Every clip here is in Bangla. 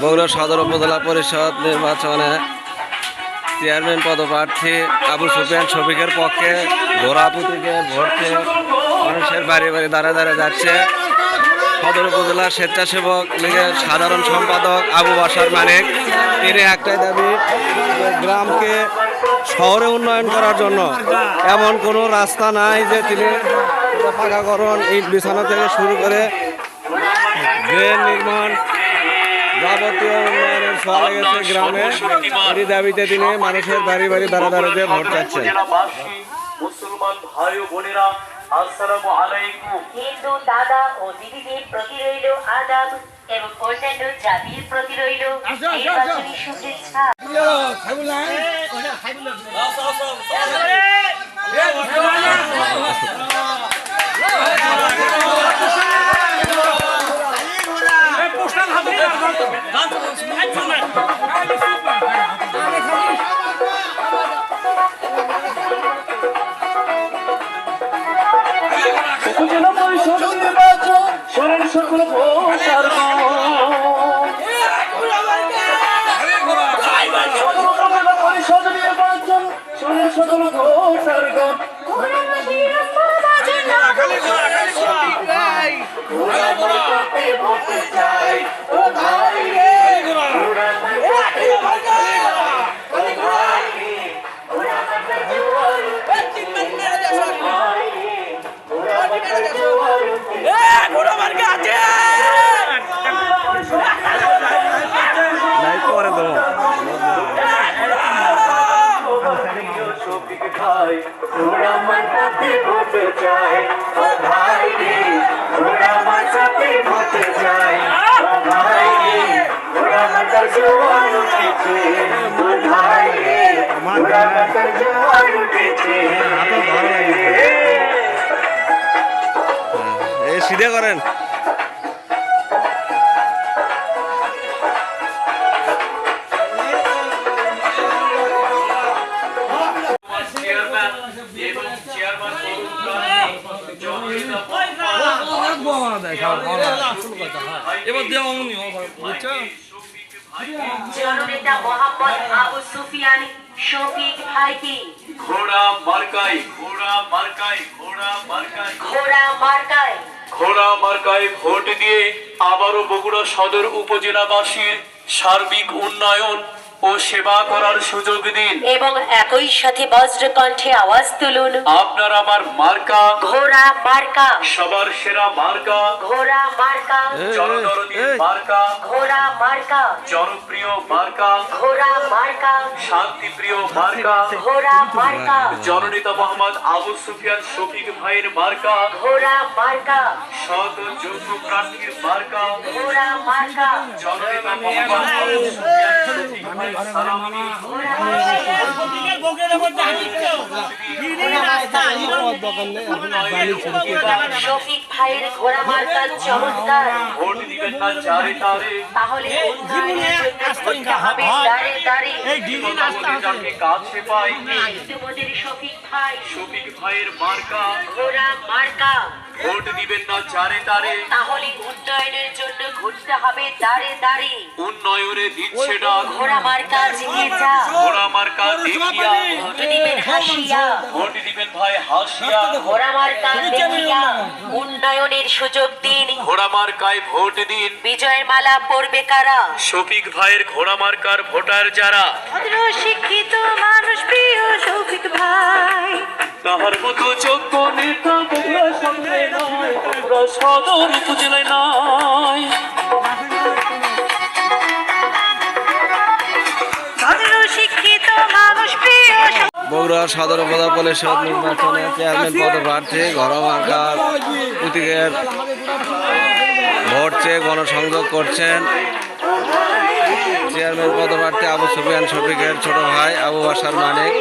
বগুড়া সদর উপজেলা পরিষদ নির্বাচনে চেয়ারম্যান পদপ্রার্থী আবু সুফিয়ান শফিকের পক্ষে ঘোড়া পুঁতিকে ভোট মানুষের বাড়ি বাড়ি দাঁড়া দাঁড়া যাচ্ছে। সদর উপজেলা স্বেচ্ছাসেবক লীগের সাধারণ সম্পাদক আবু বাসার মানিক। তিনি একটাই দাবি, গ্রামকে শহরে উন্নয়ন করার জন্য এমন কোনো রাস্তা নাই যে তিনি পাকাকরণ ইট বিছানা থেকে শুরু করে ড্রেন নির্মাণ যাবতীয় উন্নয়নের ফল গেছে গ্রামে। এই দাবিতে তিনি মানুষের বাড়ি বাড়ি দাঁড়া দাঁড়াতে ভোট চাচ্ছেন। মুসলমান ভাই ও বোনেরা আসসালামু আলাইকুম। হিন্দু দাদা ও দিদিদের প্রতি রইল আদাব এবং অন্যান্য জাতির প্রতি রইল নির্বাচনী শুভেচ্ছা। শোনেন সকল ভোটার উপজেলা সাথে ভোটে ও ভাই রে ওরা আমার সাথে ভোটে চায় ও ভাই রে ওরা আমার জোয়ার উঠেছে। ও ভাই রে ওরা আমার জোয়ার উঠেছে। এই সিধে করেন। এবার দেওয়া অমনি বুঝছ জননেতা মোহাম্মদ আবু সুফিয়ান শফিক ভাইকে ঘোড়া মার্কাই ঘোড়া মার্কাই ঘোড়া মার্কাই ঘোড়া মার্কায়। ঘোড়া মার্কায় ভোট দিয়ে আবারও বগুড়া সদর উপজেলাবাসীর সার্বিক উন্নয়ন ও সেবা করার সুযোগ দিন। এবং একই সাথে বজ্রকণ্ঠে আওয়াজ তুলুন। আপনার আমার মার্কা। ঘোড়া মার্কা। সবার সেরা মার্কা। ঘোড়া মার্কা। জনদরদী মার্কা। ঘোড়া মার্কা। জনপ্রিয় মার্কা। ঘোড়া মার্কা। শান্তিপ্রিয় মার্কা। ঘোড়া মার্কা। জননেতা মোহাম্মদ আবু সুফিয়ান শফিক ভাইয়ের মার্কা। ঘোড়া মার্কা। সৎ যোগ্য প্রার্থীর মার্কা। ঘোড়া মার্কা। জননেতা মোহাম্মদ আবু সুফিয়ান শফিক ভাইয়ের সালামি। শফিক ভাইয়ের ঘোড়া মার্কা চমৎকার। ভোট দিবেন না চারে তারে। তাহলে শফিক ভাই। শফিক ভাইয়ের মার্কা। ঘোড়া মার্কা। ভোট দিবেন না চারে তারে। তাহলে উন্নয়নের জন্য ঘুরতে হবে দাঁড়ে দাঁড়ে উন্নয়নে দিচ্ছে ডাক ঘোড়া মার্কা জিতে যা। ঘোড়া মার্কা দেখিয়া। ভোট দিবেন হাসিয়া। ভোট দিবেন ভাই হাসিয়া। ঘোড়া মার্কা দেখিয়া উন্নয়নের সুযোগ দিন। ঘোড়া মার্কায় ভোট দিন। বিজয়ের মালা পরবে কারা? শফিক ভাইয়ের ঘোড়া মার্কার ভোটার যারা? শিক্ষিত মানুষ প্রিয় শফিক ভাই। তাহার মতো যোগ্য নেতা সদর উপজেলায় নয় ভদ্র শিক্ষিত মানুষ প্রিয় বগুড়া সদর উপজেলা পরিষদ নির্বাচনে চেয়ারম্যান পদপ্রার্থী ঘরমাকার প্রতীকের ভোট চেয়ে গণসংযোগ করছেন। চেয়ারম্যান পদপ্রার্থী আবু সুফিয়ান শফিকের ছোট ভাই আবু বাসার মানিক।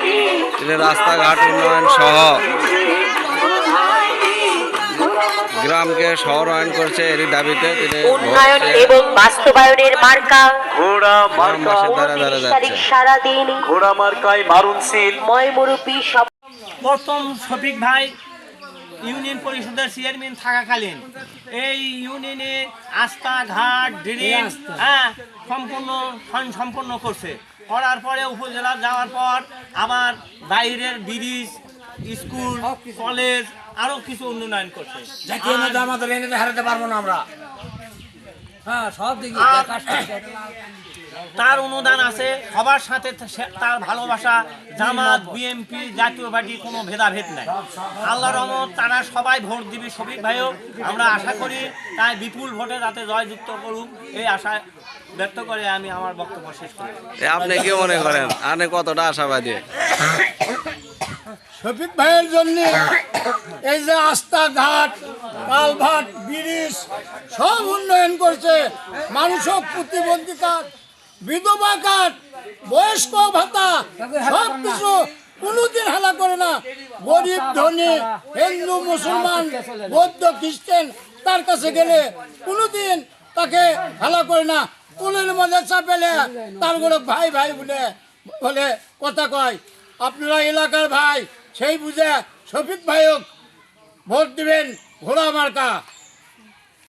তিনি রাস্তাঘাট উন্নয়ন সহ গ্রামকে শহরায়ন করছে এরই দাবিতে উন্নয়ন এবং বাস্তবায়নের মার্কা। ঘোড়া তারিখ যাচ্ছে। সারাদিন ঘোড়া মার্কায় মারুন সিল। ময় সব প্রথম শফিক ভাই ইউনিয়ন পরিষদের চেয়ারম্যান থাকাকালীন এই ইউনিয়নে রাস্তাঘাট ড্রেন হ্যাঁ সম্পূর্ণ সম- সম্পন্ন করছে। করার পরে উপজেলা যাওয়ার পর আবার বাইরের ব্রিজ স্কুল কলেজ আরও কিছু উন্নয়ন করছে। জাতীয় নেতা আমাদের এনে হারাতে পারব না আমরা। হ্যাঁ সব দিকে তার অনুদান আছে সবার সাথে তার ভালোবাসা জামাত বিএমপি জাতীয় পার্টি কোনো ভেদাভেদ নাই। আল্লাহ রহমত তারা সবাই ভোট দিবে শফিক ভাইও। আমরা আশা করি তাই বিপুল ভোটে যাতে জয়যুক্ত করুক এই আশা ব্যক্ত করে আমি আমার বক্তব্য শেষ করি। আপনি কি মনে করেন? আপনি কতটা আশাবাদী? শফিক ভাইয়ের জন্য এই যে রাস্তাঘাট কালভাট ব্রিজ, সব উন্নয়ন করছে মানুষক প্রতিবন্ধী কার্ড বিধবা কার্ড বয়স্ক ভাতা, সব কিছু কোনোদিন হেলা করে না। গরিব, ধনী, হিন্দু, মুসলমান, বৌদ্ধ, খ্রিস্টান, তার কাছে গেলে কোনোদিন তাকে হেলা করে না। কুলের মধ্যে চাপেলে তার ভাই ভাই বলে বলে কথা কয়। আপনারা এলাকার ভাই সেই বুঝা শফিক ভাইক ভোট দিবেন ঘোড়া মার্কা।